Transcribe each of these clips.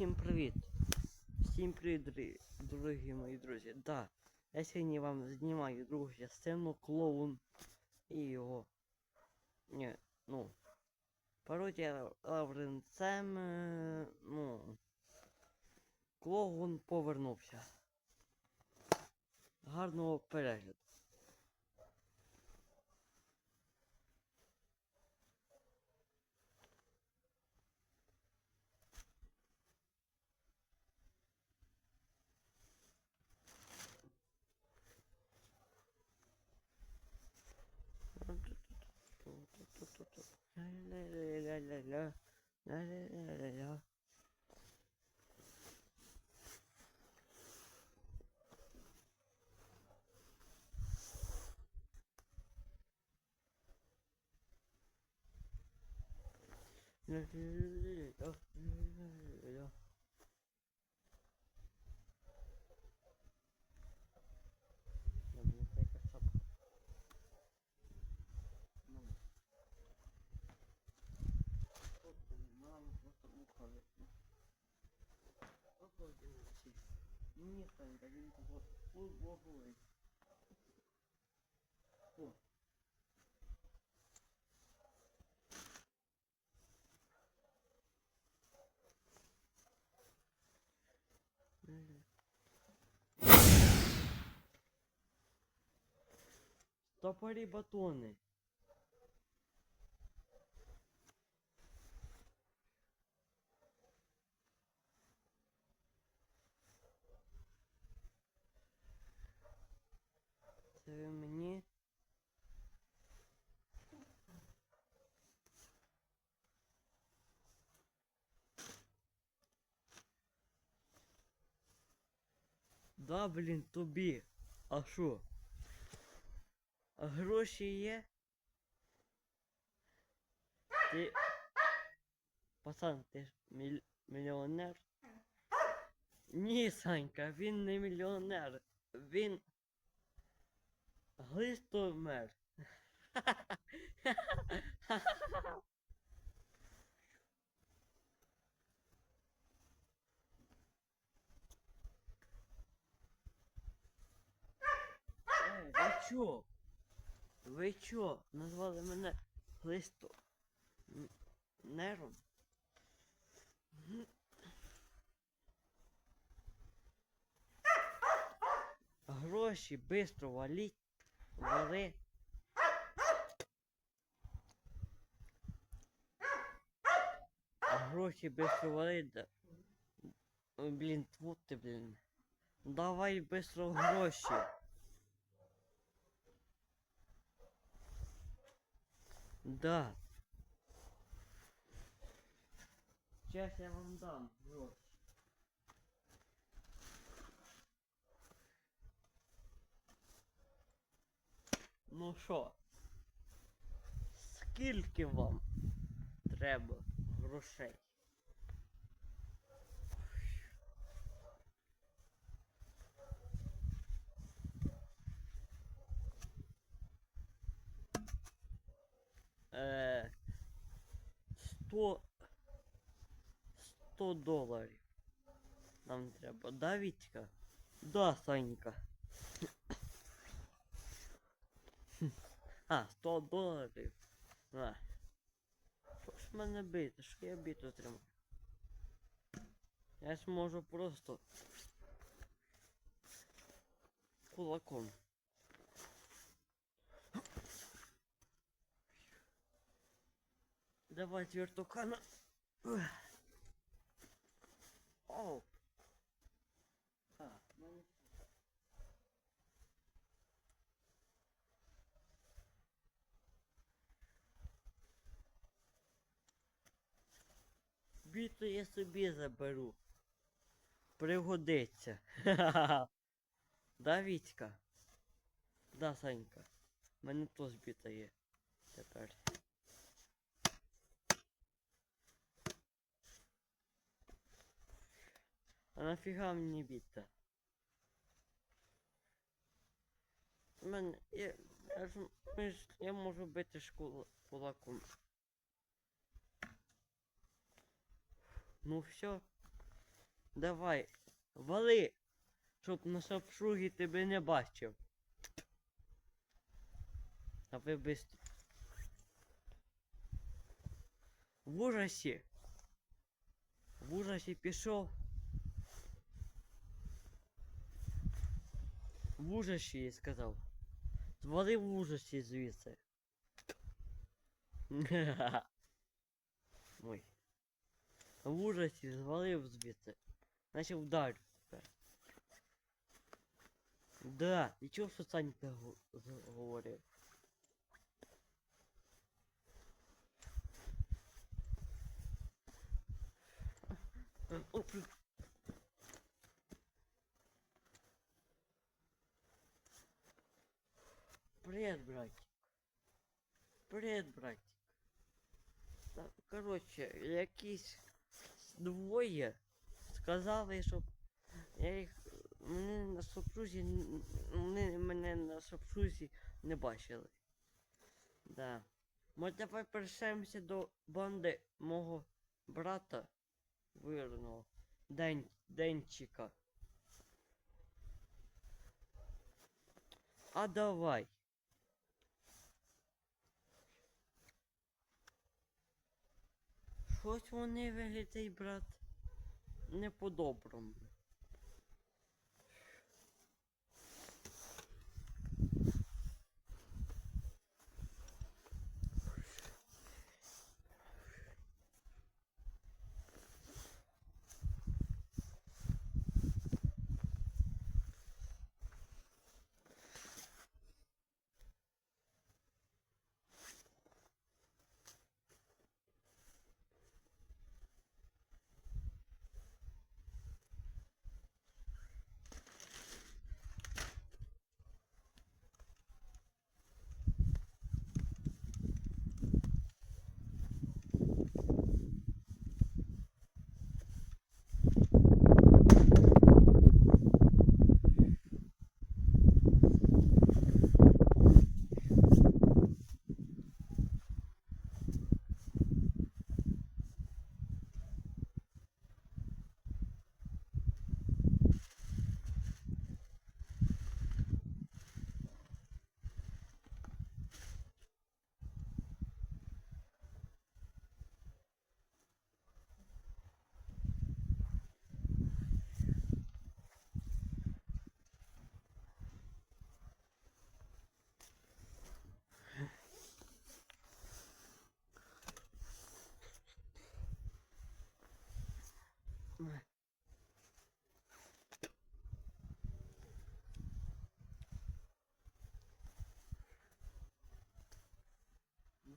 Всім привіт! Всім привіт, дорогі, мої друзі. Да, я сьогодні вам знімаю другу частину клоун і його. Ні, ну. Пародія Лавренцем. е, Ну. Клоун повернувся. Гарного перегляду. Oh. Ні, Санька, він того футболовий. О. Мгм. Стопорі Мені. Да, блін, тобі. А що? А гроші є? Ти. Пацан, ти ж міль... мільйонер? Ні, Санька, він не мільйонер. Він. Глистомер. Ей, ви чо? Ви чо? Назвали мене Глисто... Нером? Гроші бистро валіть. Вали. Гроші бистро валить. Да. Ой, Блін, тьфу ти, блін. Давай бистро гроші. Да. Сейчас я вам дам гроші. Ну що? Скільки вам треба грошей? Е, 100 100 доларів. Нам треба. Да, Вітька? Да, Санька. А, 100 доларів. А. Що ж мене бити? Що я біту тримаю? Я ж можу просто кулаком. Давай вертукана. Оу. А, мене Біту я собі заберу. Пригодиться. Ха-ха-ха. Да, Вітька? Да, Санька. У мене то збіта є. Тепер. А нафіга мені біта? У мене. Я, я, ж, я можу бити школа кулаком. Ну все. Давай, вали, щоб на шапшугі тебе не бачив. А ви бистро. В ужасі. В ужасі пішов. В ужасі, я сказав. Звали в ужасі звідси. Ой. В ужасі звалив звідси. Наче вдарю тепер. Да, і чого що Санька го- говорив? Привет, братик. Привет, братик. Так, коротше, якісь двоє сказали, щоб я їх мене на сопрузі, н- вони мене на сопрузі не бачили. Да. Ми давай перейшемося до банди мого брата вирного Ден, Денчика. А давай. Щось вони виглядає, брат, не по-доброму.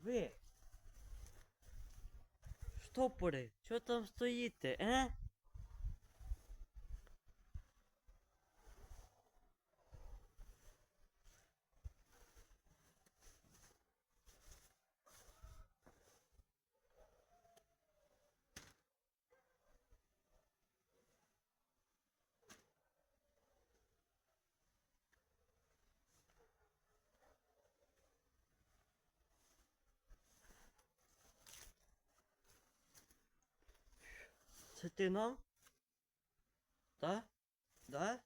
Ви. Штопори, що там стоїте, е? Це ти нам? Да? Да?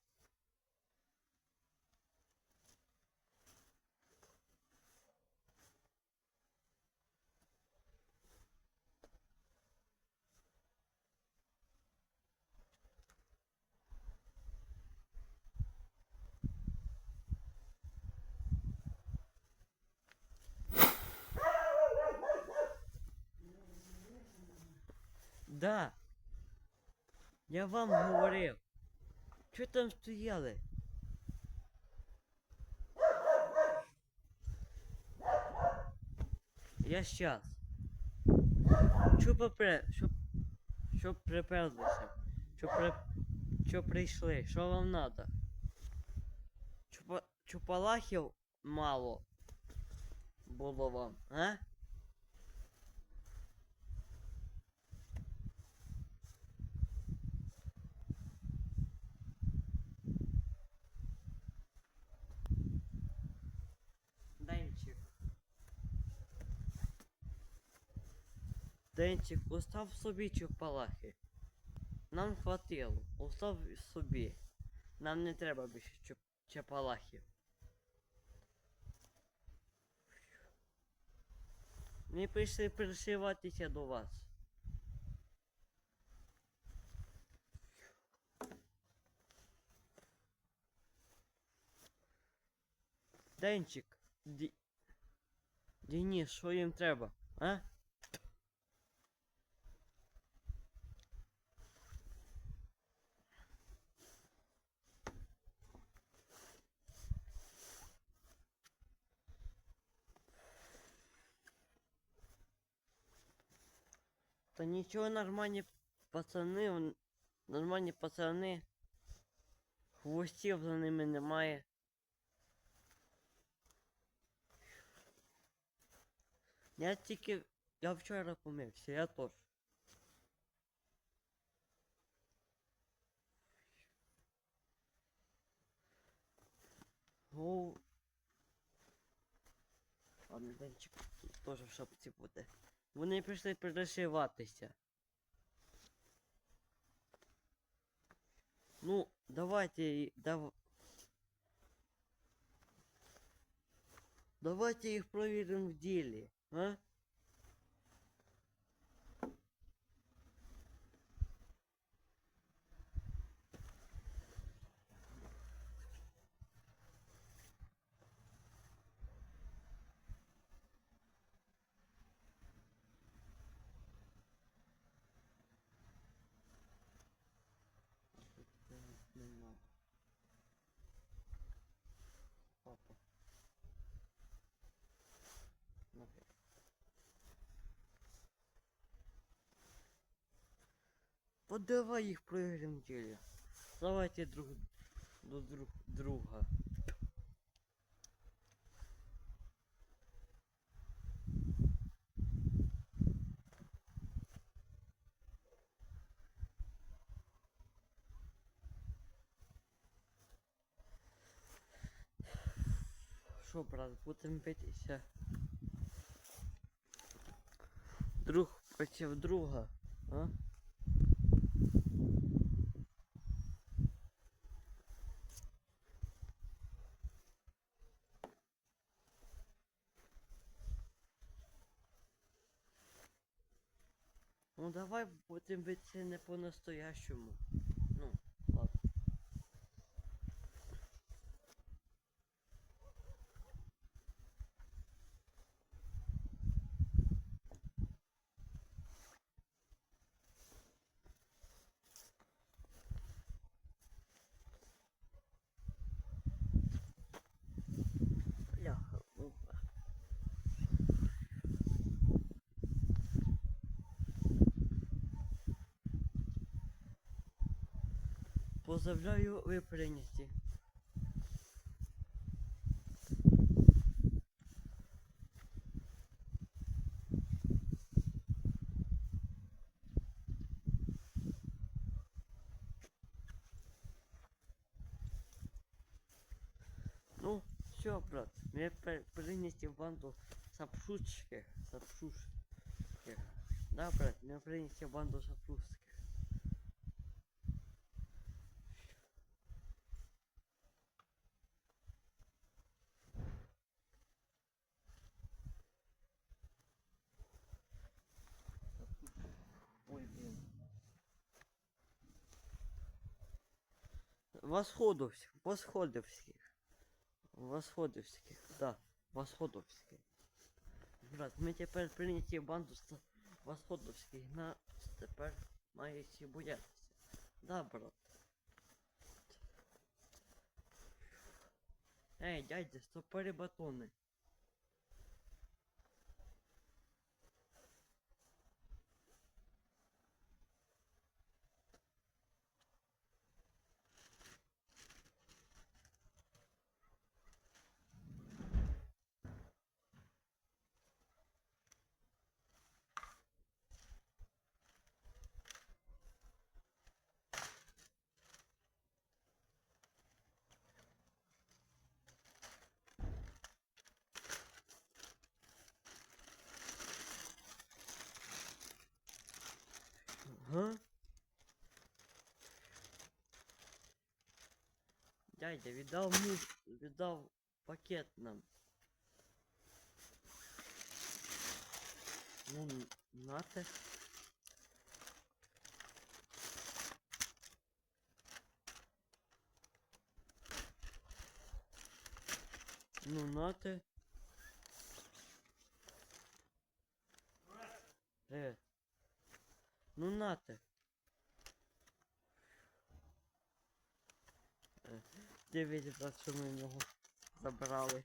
Да. Я вам говорив. Що там стояли? Я щас. Що попре... Щоб... Щоб приперлися. Що при... Що прийшли? Що вам надо? Чупа... Чупалахів мало було вам, а? Денчик. Денчик, остав собі чупалахи. Нам хватило. Остав собі. Нам не треба більше чапалахів. Ми прийшли пришиватися до вас. Денчик, Ді... Денис, що їм треба, а? Нічого нормальні пацани, он- нормальні пацани. Хвостів за ними немає. Я тільки. Я вчора помився, я теж. Ладно, денчик теж в шапці буде. Вони прийшли перешиватися. Ну, давайте, дав... Давайте їх провіримо в ділі, а? Вот давай їх проіграємо ділі. Давайте друг до друг друга. Що, брат, будемо битися? Друг проти друга, а? Давай будемо бити не по-настоящему. Поздравляю, ви прийняті. Ну, все, брат, ми при- прийняті в банду сапшутських, сапшутських. Да, брат, ми прийняті в банду сапшутських. Восходовських, Восходовських. Восходовських, да, Восходовських. Брат, ми тепер прийняті банду Восходовських, нас тепер мають боятися. Да, брат. Ей, дядя, стопори батони. Ага. Дядя, видал муж, видал пакет нам. Ну, нате. Ну, нате. Привет. Э, Ну, нате. ты Дев'ять раз, що ми в нього забрали.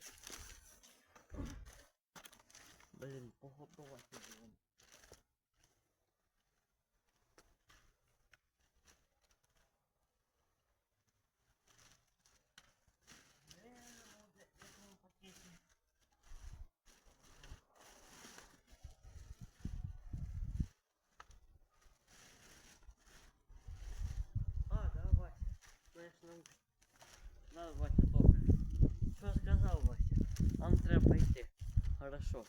Блін, поготувати було. А, да, Вася. Знаєш, нам... Да, Вася, добре. Що сказав Вася? Нам треба йти. Хорошо.